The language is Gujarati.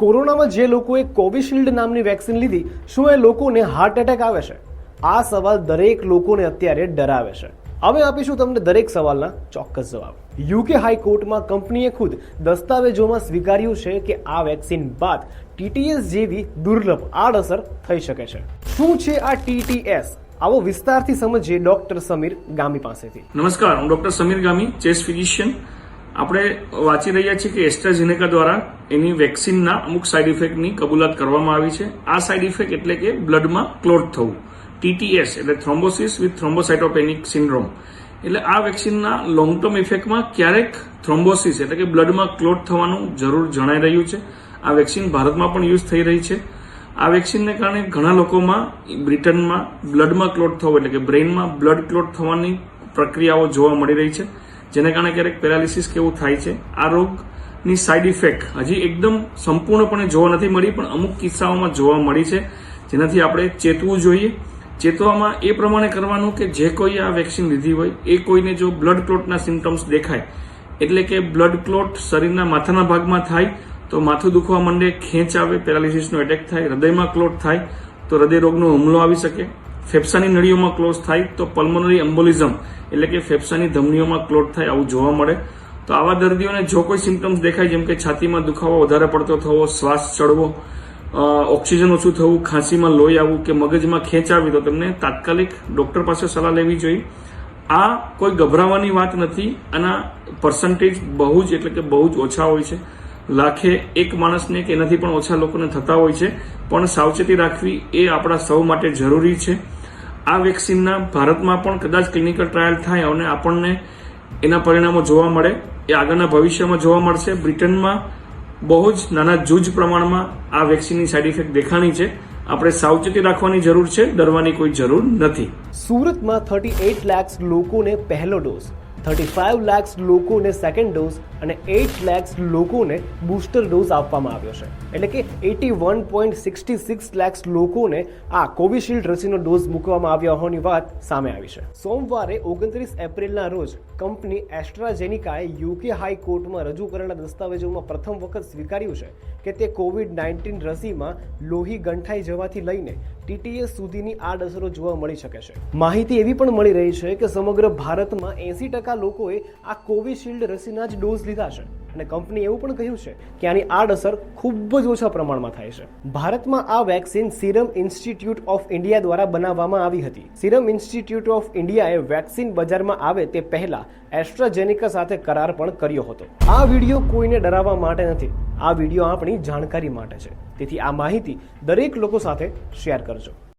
કોરોનામાં જે લોકોએ કોવિશિલ્ડ નામની વેક્સિન લીધી, શું એ લોકોને હાર્ટ એટેક આવે છે? આ સવાલ દરેક લોકોને અત્યારે ડરાવે છે. હવે આપીશું તમને દરેક સવાલના ચોક્કસ જવાબ. યુકે હાઈકોર્ટમાં કંપનીએ ખુદ દસ્તાવેજોમાં સ્વીકાર્યું છે કે આ વેક્સિન બાદ ટીટીએસ જેવી દુર્લભ આડઅસર થઈ શકે છે. શું છે આ ટીટીએસ આવો વિસ્તારથી સમજીએ ડોક્ટર સમીર ગામી પાસેથી. નમસ્કાર, હું doctor Sameer Gami chest physician. આપણે વાંચી રહ્યા છીએ કે એસ્ટ્રાઝેનેકા દ્વારા એની વેક્સિનના અમુક સાઇડ ઇફેક્ટની કબૂલાત કરવામાં આવી છે. આ સાઇડ ઇફેક્ટ એટલે કે બ્લડમાં ક્લોટ થવું. ટીટીએસ એટલે થ્રોમ્બોસિસ વિથ થ્રોમ્બોસાઇટોપેનિક સિન્ડ્રોમ એટલે આ વેક્સિનના લોંગ ટર્મ ઇફેક્ટમાં ક્યારેક થ્રોમ્બોસિસ એટલે કે બ્લડમાં ક્લોટ થવાનું જરૂર જણાઈ રહ્યું છે. આ વેક્સિન ભારતમાં પણ યુઝ થઈ રહી છે. આ વેક્સિનને કારણે ઘણા લોકોમાં બ્રિટનમાં બ્લડમાં ક્લોટ થવો એટલે કે બ્રેઇનમાં બ્લડ ક્લોટ થવાની પ્રક્રિયાઓ જોવા મળી રહી છે. જેને કારણે ક્યારેક પેરાલિસિસ કેવું થાય છે? આ રોગની સાઇડ ઇફેક્ટ હજી એકદમ સંપૂર્ણપણે જોવા નથી મળી, પણ અમુક કિસ્સાઓમાં જોવા મળી છે. જેનાથી આપણે ચેતવું જોઈએ. ચેતવામાં એ પ્રમાણે કરવાનું કે જે કોઈ આ વેક્સિન લીધી હોય, એ કોઈને જો બ્લડ ક્લોટના સિમ્ટમ્સ દેખાય, એટલે કે બ્લડ ક્લોટ શરીરના માથાના ભાગમાં થાય, તો માથું દુખવા માંડે, ખેંચ આવે, પેરાલિસિસનો એટેક થાય, હૃદયમાં ક્લોટ થાય, તો હૃદય રોગનો હુમલો આવી શકે. ફેફસાની નળીઓમાં ક્લોઝ થાય તો પલ્મોનરી એમ્બોલિઝમ એટલે કે ફેફસાની ધમનીઓમાં ક્લોટ થાય આવું જોવા મળે. તો આવા દર્દીઓને જો કોઈ સિમ્ટમ્સ દેખાય, જેમ કે છાતીમાં દુખાવો વધારે પડતો થવો, શ્વાસ ચડવો ઓક્સિજન ઓછું થવું, ખાંસીમાં લોહી આવવું કે મગજમાં ખેંચ આવી, તો તમને તાત્કાલિક ડોક્ટર પાસે સલાહ લેવી જોઈએ. આ કોઈ ગભરાવાની વાત નથી. આના પર્સન્ટેજ બહુ જ, એટલે કે બહુ જ ઓછા હોય છે. લાખે એક માણસને કે એનાથી પણ ઓછા લોકોને થતા હોય છે. પણ સાવચેતી રાખવી એ આપણા સૌ માટે જરૂરી છે. આ વેક્સિનના ભારતમાં પણ કદાચ ક્લિનિકલ ટ્રાયલ થાય અને આપણને એના પરિણામો જોવા મળે, એ આગળના ભવિષ્યમાં જોવા મળશે. બ્રિટનમાં બહુ જ નાના જૂજ પ્રમાણમાં આ વેક્સિનની સાઇડ ઇફેક્ટ દેખાણી છે. આપણે સાવચેતી રાખવાની જરૂર છે, ડરવાની કોઈ જરૂર નથી. સુરતમાં થર્ટી એઇટ લેક્સ લોકોને પહેલો ડોઝ થર્ટી ફાઇવ લેક્સ લોકોને સેકન્ડ ડોઝ અને એઇટ લેક્સ લોકોને બૂસ્ટર ડોઝ આપવામાં આવ્યો છે. એટલે કે eighty one point sixty six lakhs લોકોને આ કોવિશિલ્ડ રસીનો ડોઝ મૂકવામાં આવ્યો હોવાની વાત સામે આવી છે. સોમવારે ઓગણત્રીસ એપ્રિલના રોજ કંપની એસ્ટ્રાજેનિકાએ યુકે હાઈકોર્ટમાં રજૂ કરેલા દસ્તાવેજોમાં પ્રથમ વખત સ્વીકાર્યું છે કે તે કોવિડ નાઇન્ટીન રસીમાં લોહી ગંઠાઈ જવાથી લઈને ટીટીએસ સુધીની આડઅસરો જોવા મળી શકે છે. માહિતી એવી પણ મળી રહી છે કે સમગ્ર ભારતમાં એસી ટકા લોકોએ આ કોવિશિલ્ડ રસીના જ ડોઝ લીધા છે. અને કંપની એવું પણ કહ્યું છે કે આની આડઅસર ખૂબ જ ઓછા પ્રમાણમાં થાય છે. ભારતમાં આ vaccine serum institute of India દ્વારા બનાવવામાં આવી હતી. સિરમ ઇન્સ્ટિટ્યૂટ ઓફ ઇન્ડિયાએ વેક્સિન બજારમાં આવે તે પહેલા એસ્ટ્રાજેનિકા સાથે કરાર પણ કર્યો હતો. આ વીડિયો કોઈને ડરાવવા માટે નથી. આ વીડિયો આપણી જાણકારી માટે છે. તેથી આ માહિતી દરેક લોકો સાથે શેર કરજો.